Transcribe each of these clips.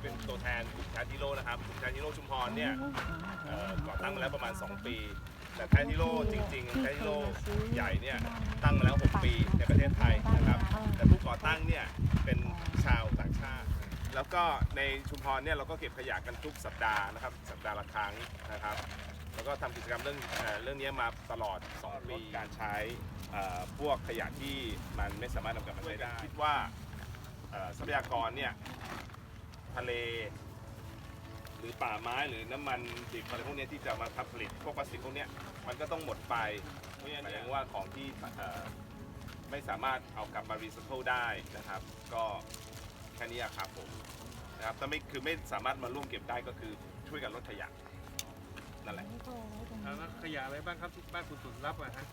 เป็นตัวแทนกลุ่มชาติโร่นะครับกลุ่มชาติโร่ชุมพรเนี่ยเอ่อก่อตั้งมาแล้วประมาณ 2 ปี แต่แททิโร่จริงๆแททิโร่ใหญ่เนี่ยตั้งมาแล้ว 6 ปีในประเทศไทยนะครับแต่ผู้ก่อตั้งเนี่ยเป็นชาวต่างชาติ แล้วก็ในชุมพรเนี่ยเราก็เก็บขยะกันทุกสัปดาห์นะครับสัปดาห์ละครั้งนะครับ แล้วก็ทำกิจกรรมเรื่องเอ่อเรื่องนี้มาตลอด 2 ปีการใช้เอ่อพวกขยะที่มันไม่สามารถนำกลับมาใช้ได้คิดว่า เอ่อทรัพยากรเนี่ย ทะเล หรือป่าไม้หรือน้ำมันดิบอะไรพวกเนี้ยที่จะมาทำผลิตพวกพลาสติกพวกเนี้ยมันก็ต้องหมดไปเพราะฉะนั้นหมายถึงว่าของที่เอ่อไม่สามารถเอากลับมารีไซเคิลได้นะครับ ก็แค่นี้อะครับผมนะครับถ้าไม่คือไม่สามารถมาร่วมเก็บได้ก็คือช่วยกันลดขยะนั่นแหละ แล้วขยะอะไรบ้างครับที่บ้านคุณตุนรับอะฮะ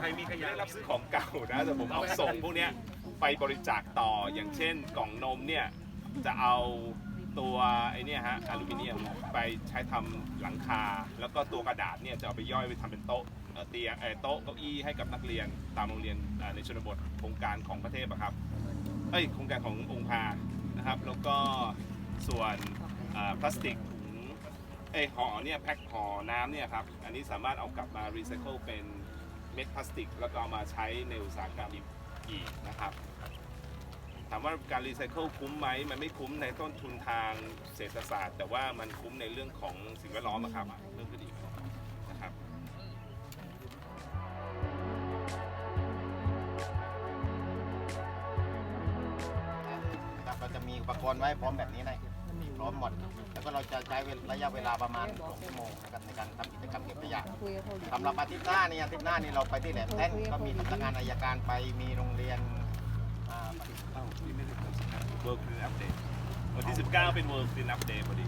ใครมีขไม่ยะได้รับซื้อของเก่านะแต่ผมเอาส่งพวกเนี้ยไปบริจาคต่ออย่างเช่น กล่องนมเนี่ย จะเอาตัวไอ้นี่ฮะอลูมิเนียมไปใช้ทำหลังคา แล้วก็ตัวกระดาษเนี่ยจะเอาไปย่อยไปทำเป็นโต๊ะเตียงเอ่อโต๊ะเก้าอี้ให้กับนักเรียนตามโรงเรียนในชนบทโครงการของประเทศอะครับเอ้ยโครงการขององค์พานะครับ แล้วก็ส่วนพลาสติกถุงเอ้ห่อเนี่ยแพ็คห่อน้ำเนี่ยครับอันนี้สามารถเอากลับมารีไซเคิลเป็นเม็ดพลาสติก แล้วก็เอามาใช้ในอุตสาหกรรมอีกนะครับ ถามว่าการรีไซเคิลคุ้มไหมมันไม่คุ้มในต้นทุนทางเศรษฐศาสตร์ แต่ว่ามันคุ้มในเรื่องของสิ่งแวดล้อมอะครับเพิ่มขึ้นอีกนะครับครับเราจะมีอุปกรณ์ไว้พร้อมแบบนี้นะพร้อมหมด แล้วก็เราจะใช้ระยะเวลาประมาณ2ชั่วโมงนะครับในการทำกิจกรรมเก็บขยะสำหรับอาทิตย์หน้านี่อาทิตย์หน้านี่เราไปที่แหลมแท่นก็มีสำนักงานอายการไปมีโรงเรียน เอ้าพี่ไม่ได้ทำสกาวเวิร์คฟินอัปเดตวันที่ 19 เป็นเวิร์คฟินอัปเดตพอดี